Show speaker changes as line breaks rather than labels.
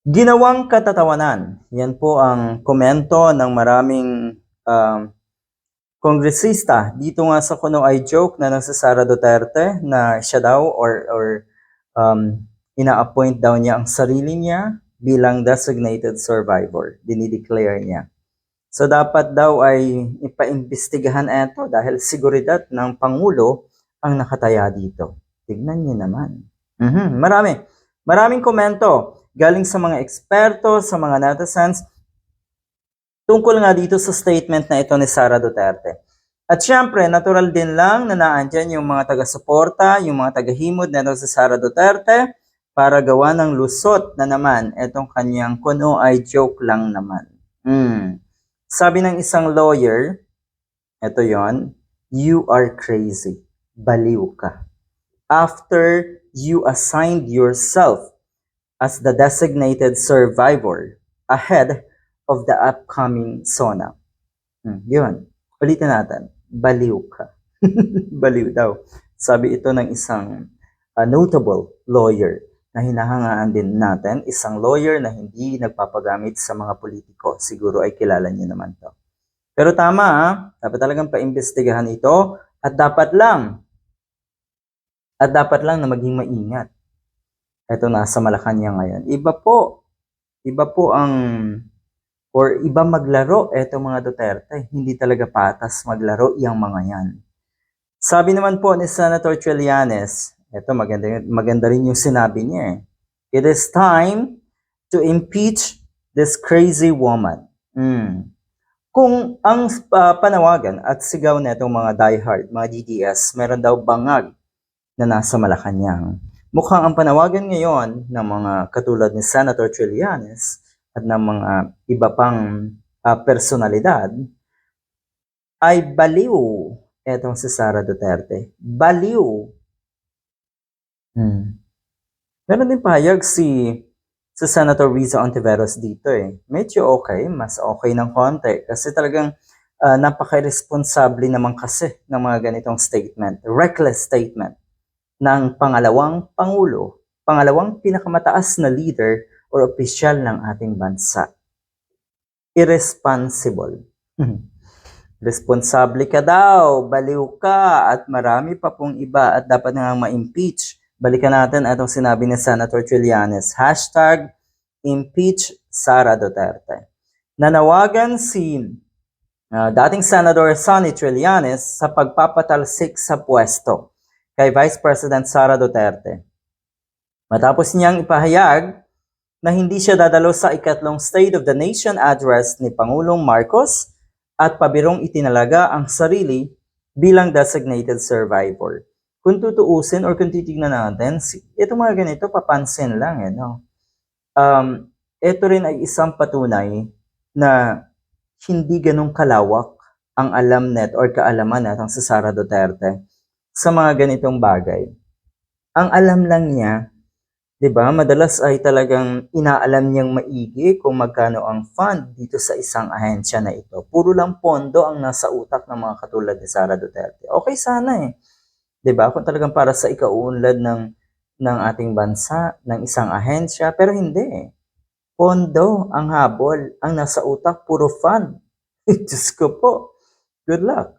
Ginawang katatawanan. Yan po ang komento ng maraming um, kongresista. Dito nga sa kuno ay joke na nang si Sara Duterte na siya daw or, or um, ina-appoint daw niya ang sarili niya bilang designated survivor. Dinideclare niya. So dapat daw ay ipaimbestigahan ito dahil seguridad ng Pangulo ang nakataya dito. Tignan niyo naman. Mhm, Marami. Maraming komento galing sa mga eksperto, sa mga netizens, tungkol nga dito sa statement na ito ni Sara Duterte. At syempre, natural din lang na naandyan yung mga taga-suporta, yung mga taga-himod na si Sara Duterte para gawa ng lusot na naman itong kanyang kuno ay joke lang naman. Hmm. Sabi ng isang lawyer, ito yon, you are crazy. Baliw ka. After you assigned yourself as the designated survivor ahead of the upcoming SONA. Hmm, yun. Ulitin natin. Baliw ka. Baliw daw. Sabi ito ng isang uh, notable lawyer na hinahangaan din natin, isang lawyer na hindi nagpapagamit sa mga politiko. Siguro ay kilala niyo naman to. Pero tama, ha? dapat talagang paimbestigahan ito at dapat lang at dapat lang na maging maingat. Ito nasa Malacanang ngayon. Iba po. Iba po ang or iba maglaro eto mga Duterte. Hindi talaga patas maglaro yung mga yan. Sabi naman po ni Senator Trillanes, eto maganda, maganda rin yung sinabi niya eh. It is time to impeach this crazy woman. Hmm. Kung ang uh, panawagan at sigaw na itong mga diehard, mga DDS, meron daw bangag na nasa Malacanang. Mukhang ang panawagan ngayon ng mga katulad ni Senator Trillanes at ng mga iba pang uh, personalidad ay baliw etong si Sara Duterte. Baliw. Hmm. Meron din pahayag si si Senator Riza Ontiveros dito eh. Medyo okay, mas okay ng konti kasi talagang uh, napaka-responsable naman kasi ng mga ganitong statement. Reckless statement ng pangalawang pangulo, pangalawang pinakamataas na leader or opisyal ng ating bansa. Irresponsible. Responsable ka daw, baliw ka, at marami pa pong iba at dapat nga ma-impeach. Balikan natin itong sinabi ni Senator Trillanes. Hashtag impeach Sara Duterte. Nanawagan si uh, dating Senador Sonny Trillanes sa pagpapatalsik sa pwesto kay Vice President Sara Duterte. Matapos niyang ipahayag na hindi siya dadalo sa ikatlong State of the Nation address ni Pangulong Marcos at pabirong itinalaga ang sarili bilang designated survivor. Kung tutuusin or kung titignan natin, ito mga ganito, papansin lang. Eh, no? um, ito rin ay isang patunay na hindi ganong kalawak ang alam net or kaalaman natin sa Sara Duterte sa mga ganitong bagay. Ang alam lang niya, 'di ba? Madalas ay talagang inaalam niyang maigi kung magkano ang fund dito sa isang ahensya na ito. Puro lang pondo ang nasa utak ng mga katulad ni Sara Duterte. Okay sana eh. 'Di ba? Kung talagang para sa ikauunlad ng ng ating bansa, ng isang ahensya, pero hindi eh. Pondo ang habol, ang nasa utak, puro fund. Diyos ko po. Good luck.